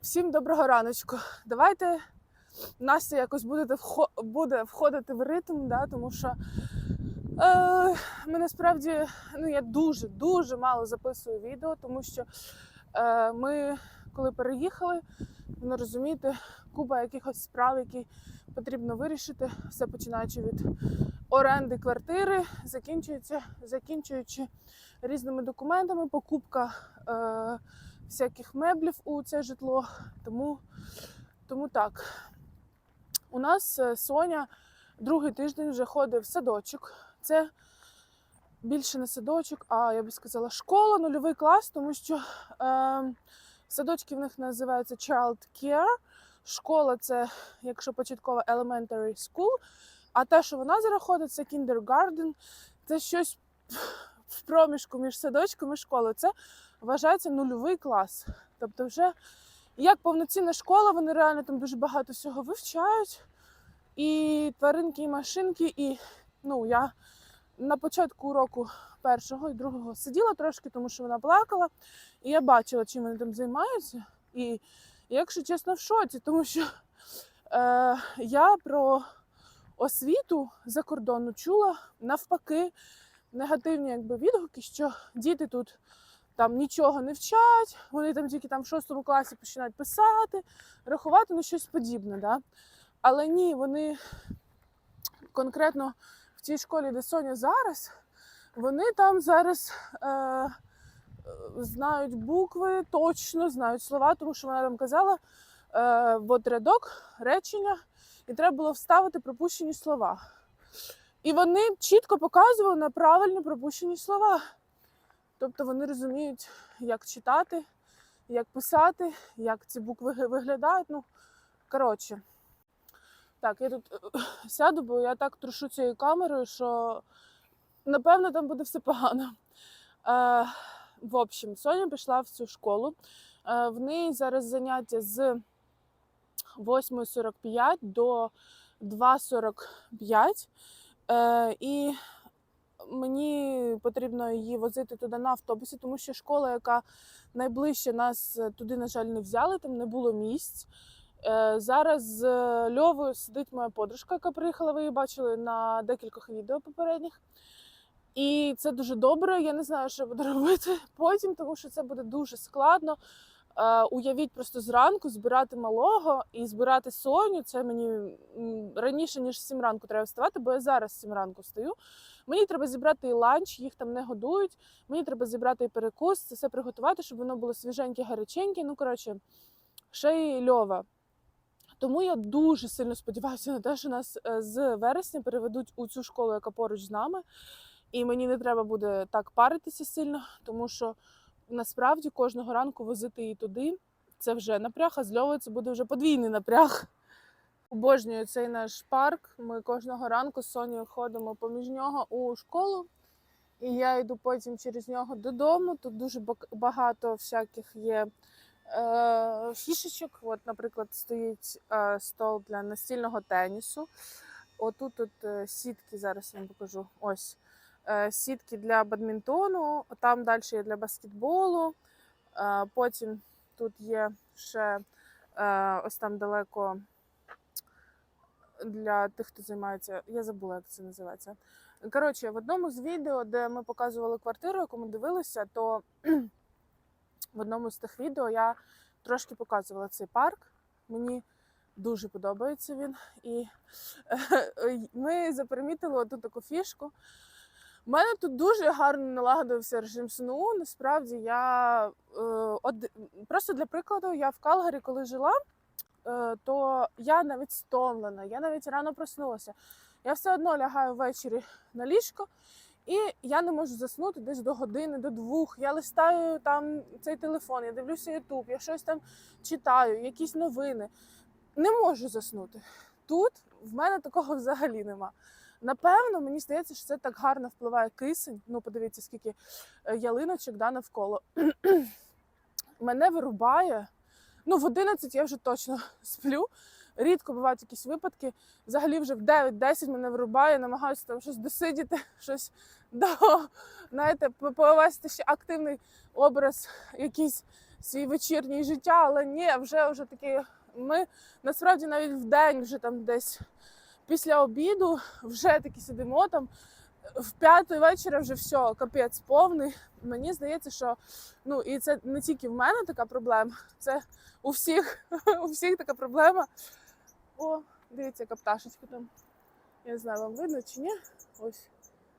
Всім доброго раночку. Давайте Настя якось вхо- буде входити в ритм, да, тому що е, ми насправді ну, я дуже дуже мало записую відео, тому що е, ми, коли переїхали, ну розумієте, купа якихось справ, які потрібно вирішити, все починаючи від оренди квартири, закінчується, закінчуючи різними документами, покупка. Е, всяких меблів у це житло. Тому, тому так. У нас е, Соня другий тиждень вже ходить в садочок. Це більше не садочок, а я би сказала, школа, нульовий клас, тому що е, садочки в них називаються Child Care. Школа це, якщо початкова elementary school, а те, що вона зараз ходить, це kindergarten, це щось в проміжку між садочком і школою. Це вважається нульовий клас. Тобто, вже як повноцінна школа, вони реально там дуже багато всього вивчають. І тваринки, і машинки, і ну, я на початку уроку першого і другого сиділа трошки, тому що вона плакала. І я бачила, чим вони там займаються. І, якщо чесно, в шоці, тому що е, я про освіту закордонну чула навпаки негативні якби, відгуки, що діти тут там нічого не вчать, вони там тільки там в шостому класі починають писати, рахувати, ну щось подібне. Да? Але ні, вони конкретно в тій школі, де Соня зараз, вони там зараз е, знають букви, точно знають слова, тому що вона там казала, е, от рядок, речення, і треба було вставити пропущені слова. І вони чітко показували на правильно пропущені слова. Тобто вони розуміють, як читати, як писати, як ці букви виглядають. Ну, коротше. Так, я тут сяду, бо я так трушу цією камерою, що напевно там буде все погано. Е, в общем, Соня пішла в цю школу. Е, в неї зараз заняття з 8.45 до 2.45. Е, і мені потрібно її возити туди на автобусі, тому що школа, яка найближче нас е, туди, на жаль, не взяли, там не було місць. Е, Зараз з е, Льовою сидить моя подружка, яка приїхала, ви її бачили на декількох відео попередніх. І це дуже добре. Я не знаю, що буду робити потім, тому що це буде дуже складно. Е, Уявіть просто зранку збирати малого і збирати Соню. Це мені раніше, ніж 7 ранку треба вставати, бо я зараз 7 ранку встаю. Мені треба зібрати і ланч, їх там не годують. Мені треба зібрати і перекус, це все приготувати, щоб воно було свіженьке, гаряченьке. Ну, коротше, ще й льова. Тому я дуже сильно сподіваюся на те, що нас е, з вересня переведуть у цю школу, яка поруч з нами. І мені не треба буде так паритися сильно, тому що насправді кожного ранку возити її туди це вже напряг, а з Льовою це буде вже подвійний напряг. Обожнюю цей наш парк. Ми кожного ранку з Сонею ходимо поміж нього у школу. І я йду потім через нього додому. Тут дуже багато всяких є е, фішечок. От, наприклад, стоїть е, стол для настільного тенісу. Отут тут е, сітки, зараз я вам покажу. Ось сітки для бадмінтону, там далі є для баскетболу. Е, потім тут є ще е, ось там далеко для тих, хто займається. Я забула, як це називається. Коротше, в одному з відео, де ми показували квартиру, яку ми дивилися, то в одному з тих відео я трошки показувала цей парк. Мені дуже подобається він. І е, ми запримітили оту таку фішку. У мене тут дуже гарно налагодився режим СНУ. Насправді я е, од... просто для прикладу, я в Калгарі, коли жила, е, то я навіть стомлена, я навіть рано проснулася. Я все одно лягаю ввечері на ліжко, і я не можу заснути десь до години, до двох. Я листаю там цей телефон, я дивлюся Ютуб, я щось там читаю, якісь новини. Не можу заснути. Тут в мене такого взагалі нема. Напевно, мені здається, що це так гарно впливає кисень. Ну, подивіться, скільки е, ялиночок да, навколо. Мене вирубає. Ну, в 11 я вже точно сплю. Рідко бувають якісь випадки. Взагалі вже в 9-10 мене вирубає, намагаюся там щось досидіти, щось до, знаєте, повести ще активний образ якийсь свій вечірній життя, але ні, вже вже такі. Ми насправді навіть в день, вже там десь після обіду, вже таки сидимо там. В п'ятої вечора вже все, капець повний. Мені здається, що ну і це не тільки в мене така проблема, це у всіх, у всіх така проблема. О, дивіться, яка пташечка там. Я не знаю, вам видно чи ні. Ось,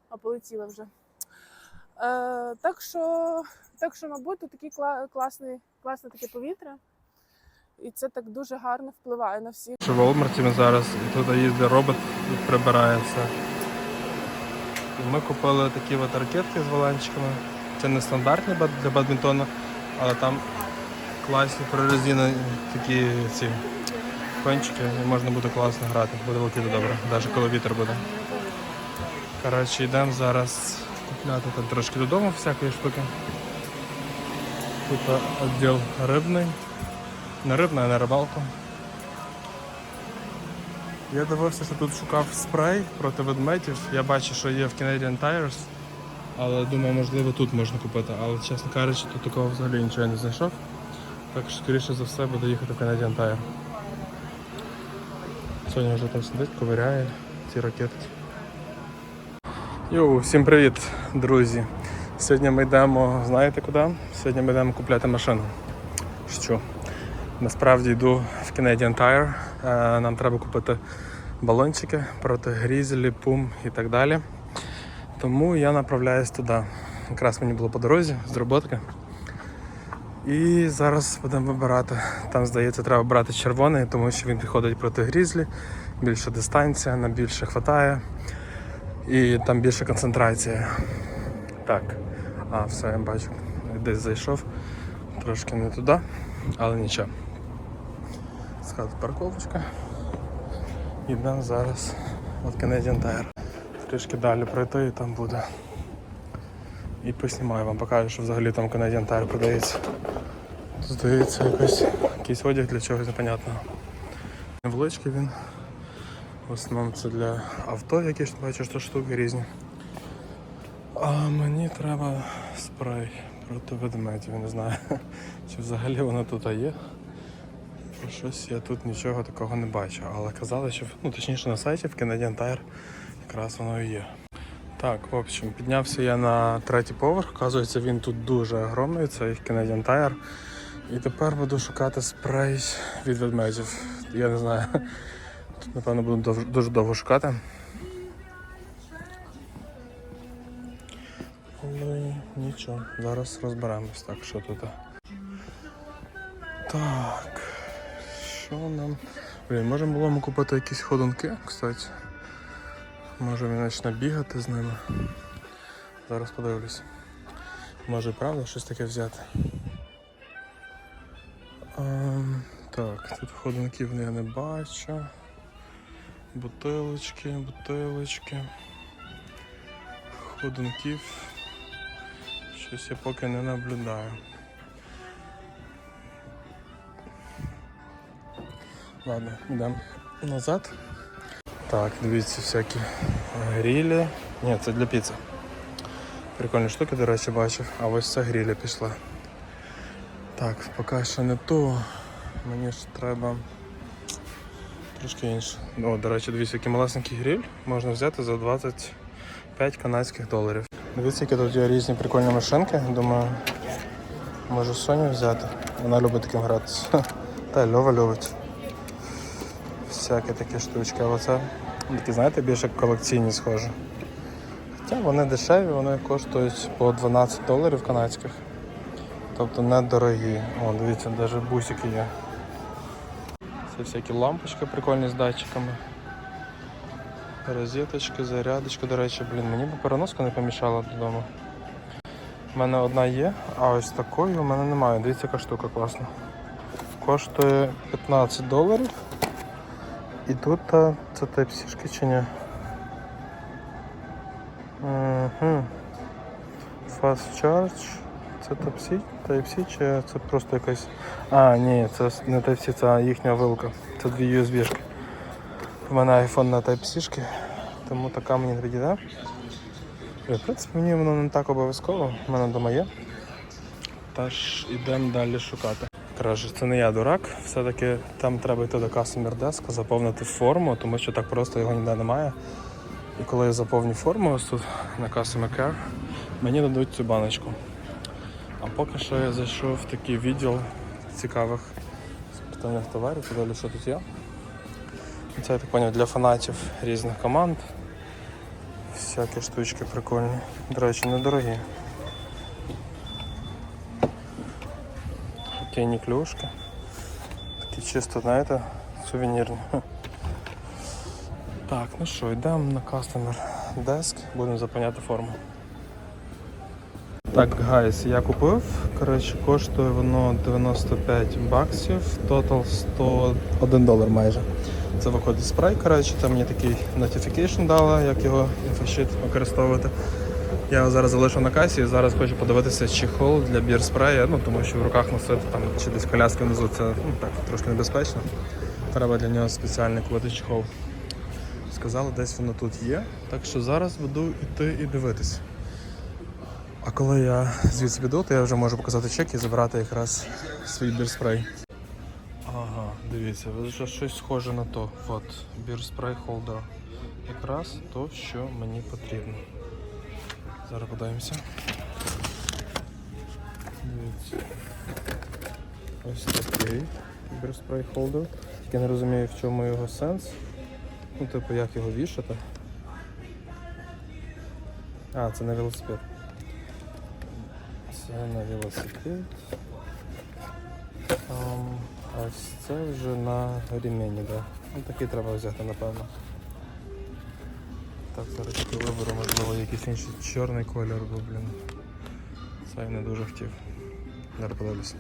а полетіла вже. Е, так що, так що, мабуть, тут такий класний, класне таке повітря. І це так дуже гарно впливає на всіх. Що в Волмарті ми зараз і туди їздить робот і прибирає все. І ми купили такі от ракетки з воланчиками. Це не стандартні для бадмінтону, але там класні прорезинені такі ці кончики, і можна буде класно грати, буде летіти добре, навіть коли вітер буде. Коротше, йдемо зараз купляти там трошки додому всякої штуки. Тут відділ рибний. Не рибний, а на рибалку. Я дивився, що тут шукав спрей проти ведмедів. Я бачу, що є в Canadian Tires, але думаю, можливо, тут можна купити. Але, чесно кажучи, тут такого взагалі нічого не знайшов. Так що, скоріше за все, буду їхати в Canadian Tire. Сьогодні вже там сидить, ковиряє ці ракетки. Йоу, всім привіт, друзі! Сьогодні ми йдемо, знаєте куди? Сьогодні ми йдемо купляти машину. Що? Насправді йду в Canadian Tire. Е, Нам треба купити балончики проти грізелі, пум і так далі. Тому я направляюсь туди. Якраз мені було по дорозі з роботки. І зараз будемо вибирати. Там, здається, треба брати червоний, тому що він підходить проти грізлі, більша дистанція, нам більше хватає. І там більша концентрація. Так. А, все, я бачу. Десь зайшов. Трошки не туди, але нічого. Схати парковочка. Йдемо зараз от Canadian Tire. Трішки далі пройти і там буде. І поснімаю вам, покажу, що взагалі там Canadian Tire продається. Тут здається якось, якийсь одяг для чогось непонятного. Невеличкий він. В основному це для авто якісь бачу, що штуки різні. А мені треба спрей проти ведмедів, не знаю, чи взагалі воно тут є. Щось я тут нічого такого не бачу, але казали, що ну точніше на сайті в Canadian Tire якраз воно і є. Так, в общем, піднявся я на третій поверх, оказується, він тут дуже огромний, цей Canadian Tire. І тепер буду шукати спрей від ведмедів. Я не знаю. Тут, напевно, буду дуже довго шукати. Але нічого, зараз розберемось. Так, що тут. Так. Що нам. Блін, можемо було ми купити якісь ходунки, кстати. Може він почне бігати з ними. Зараз подивлюсь. Може правда щось таке взяти. Ем, так, тут ходунків я не бачу. Бутилочки, бутилочки. Ходунків. Щось я поки не наблюдаю. Ладно, йдемо назад. Так, дивіться, всякі грілі. Ні, це для піци. Прикольні штуки, до речі, бачив. А ось це грілі пішла. Так, поки що не то. Мені ж треба трошки інше. О, до речі, дивіться, який малесенький гриль можна взяти за 25 канадських доларів. Дивіться, які тут є різні прикольні машинки. Думаю, можу Соню взяти. Вона любить таким гратися. Та Льова любить. Всякі такі штучки. А оце такі, знаєте, більше колекційні схожі. Хоча вони дешеві, вони коштують по 12 доларів канадських. Тобто недорогі. О, дивіться, навіть бусики є. Це всякі лампочки прикольні з датчиками. Розеточки, зарядочки, до речі, блін, мені б переноска не помішала додому. У мене одна є, а ось такої у мене немає. Дивіться, яка штука класна. Коштує 15 доларів. І тут це тайп-сішки чи ні? Fast Charge. Це Type-C? Чи це просто якась. А, ні, це не Type-C, це їхня вилка. Це дві USB-шки. У мене iPhone на Type-C, тому така мені не підійде. В принципі, мені воно не так обов'язково, в мене вдома є. Тож ідемо далі шукати. Коротше, це не я дурак. Все-таки там треба йти до Customer Desk, заповнити форму, тому що так просто його ніде немає. І коли я заповню форму ось тут на Customer Care, мені дадуть цю баночку. А поки що я зайшов в такий відділ цікавих спортивних товарів, подивлюсь, що тут є. Це я так поняв для фанатів різних команд. Всякі штучки прикольні. До речі, недорогі. Хокейні клюшки. Такі чисто, знаєте, сувенірні. Так, ну що, йдемо на Customer Desk, будемо заповняти форму. Так, гайс, я купив. Коротше, коштує воно 95 баксів, тотал 101 долар майже. Це виходить спрей, коротше, там мені такий notification дала, як його інфощит використовувати. Я зараз залишу на касі і зараз хочу подивитися чехол для бір спрея, ну тому що в руках носити там чи десь коляски внизу це ну, так, трошки небезпечно. Треба для нього спеціальний купити чехол. Сказали, десь воно тут є, так що зараз буду йти і дивитись. А коли я звідси піду, то я вже можу показати чек і забрати якраз свій бірспрей. Ага, дивіться, вже щось схоже на то. От, бірспрей холдер. Якраз то, що мені потрібно. Зараз подивимося. Ось такий бірспрей холдер. Тільки не розумію, в чому його сенс. Ну, типу, як його вішати. А, це на велосипед. Це на велосипед. А ось це вже на ремені, да. Ну такий треба взяти, напевно. Так, зараз тільки виберу, можливо, якийсь інший чорний колір, бо, блін. Це я не дуже хотів. Зараз подивлюся.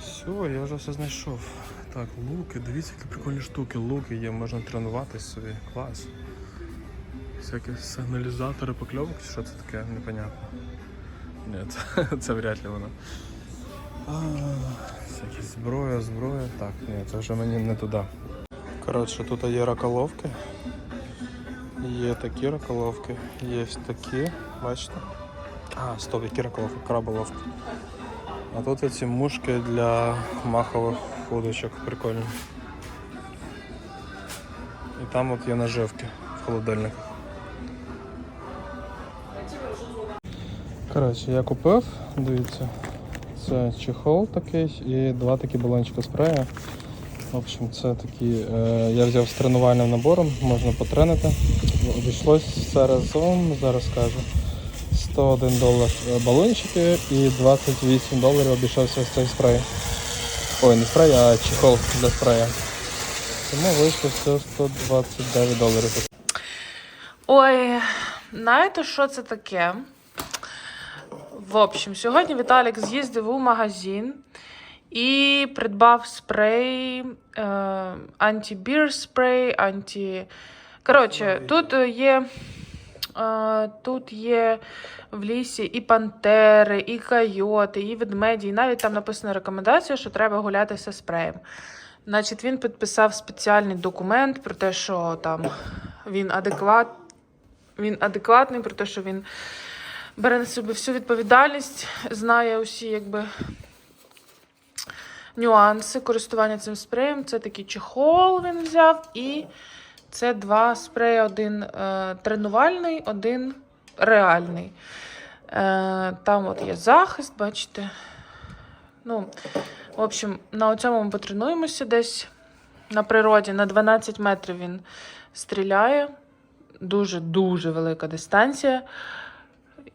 Все, я вже все знайшов. Так, луки, дивіться, які прикольні штуки. Луки є, можна тренуватись собі. Клас. Всякі сигналізатори покльовок, що це таке, непонятно. Ні, це, це вряд ли воно. Всякі зброя, зброя. Так, ні, це вже мені не туди. Коротше, тут є раколовки. Є такі раколовки, є такі, бачите? А, стоп, які раколовки, краболовки. А тут є ці мушки для махових удочок, прикольні. І там от є наживки в холодильниках. Коротше, я купив, дивіться, це чехол такий і два такі балончика спрея. В общем, це такі, е, я взяв з тренувальним набором, можна потренити. Обійшлось все разом, зараз скажу. 101 долар балончики і 28 доларів обійшовся ось цей спрей. Ой, не спрей, а чехол для спрея. Тому вийшло все 129 доларів. Ой, знаєте, що це таке? В общем, сьогодні Віталік з'їздив у магазин і придбав спрей, е, анті-бір спрей, анті. Коротше, тут є. е, Тут є в лісі і пантери, і койоти, і ведмеді, і навіть там написана рекомендація, що треба гулятися спреєм. Значить, він підписав спеціальний документ про те, що там він адекват, він адекватний, про те, що він бере на себе всю відповідальність, знає усі якби нюанси користування цим спреєм. Це такий чехол він взяв, і це два спреї: один е, тренувальний, один реальний. Е, там от є захист, бачите. Ну, в общем, на цьому ми потренуємося десь на природі. На 12 метрів він стріляє. Дуже-дуже велика дистанція.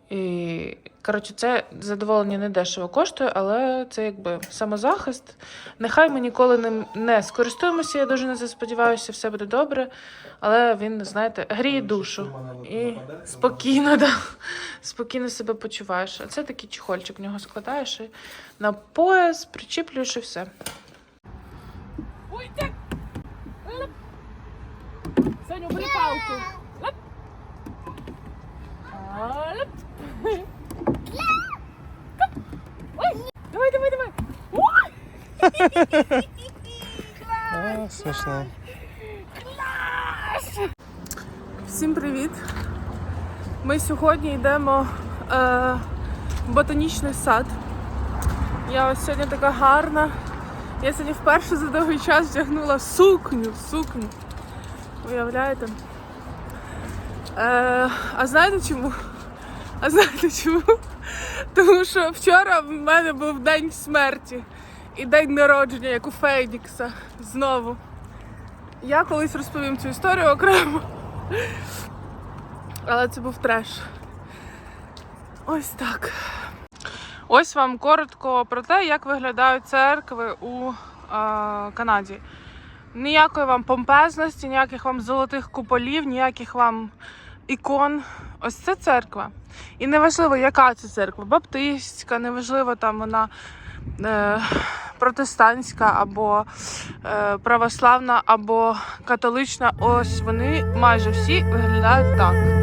І, коротше, це задоволення не дешево коштує, але це якби самозахист. Нехай ми ніколи ним не скористуємося, я дуже на це сподіваюся, все буде добре. Але він, знаєте, гріє душу. І спокійно, да, спокійно себе почуваєш. А це такий чехольчик, в нього складаєш і на пояс, причіплюєш і все. Ой, так! Саню, бери палку. Лап. Лап. Ой, давай, давай, давай. Ой! А, смішно. Всім привіт! Ми сьогодні йдемо е, в ботанічний сад. Я ось сьогодні така гарна. Я сьогодні вперше за довгий час вдягнула сукню, сукню. Уявляєте? Е, а знаєте чому? А знаєте чому? Тому що вчора в мене був день смерті і день народження, як у Фейдікса. Знову. Я колись розповім цю історію окремо. Але це був треш. Ось так. Ось вам коротко про те, як виглядають церкви у е, Канаді. Ніякої вам помпезності, ніяких вам золотих куполів, ніяких вам ікон. Ось це церква. І неважливо, яка це церква, баптистська, неважливо, там вона е, протестантська або е, православна, або католична. Ось вони майже всі виглядають так.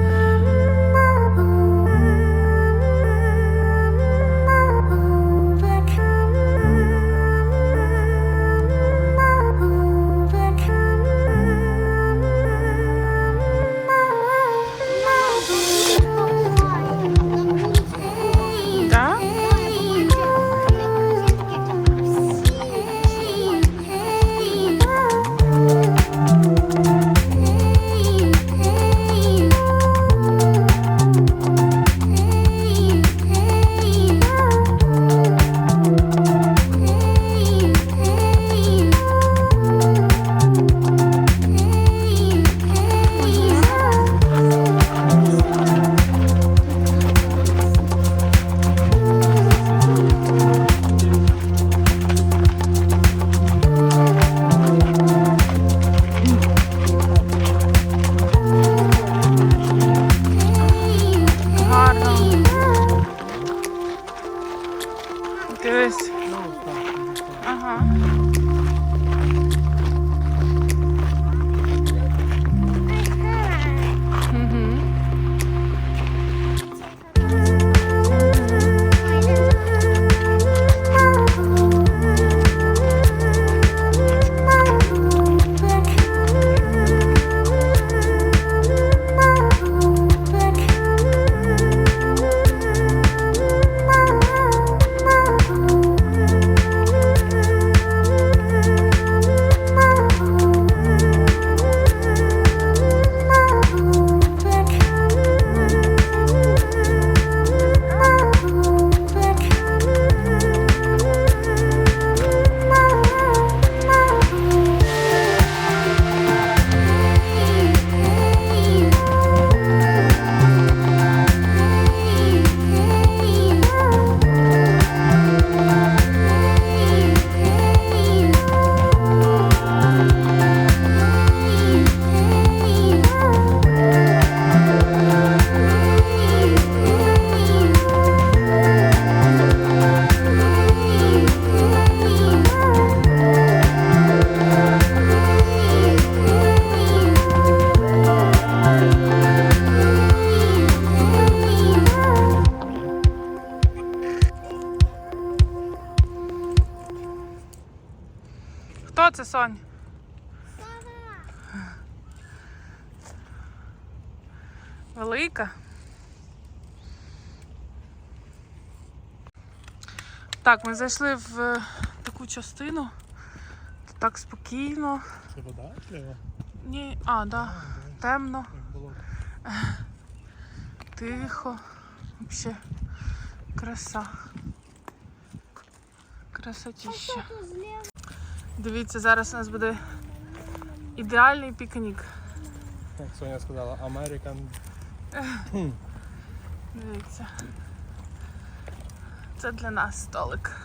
Так, ми зайшли в е, таку частину. Тут так спокійно. Це вода сліва? Ні, а, да. Темно, тихо. Взагалі краса. Красотіща. Дивіться, зараз у нас буде ідеальний пікнік. Як Соня сказала, American. Дивіться. Це для нас столик.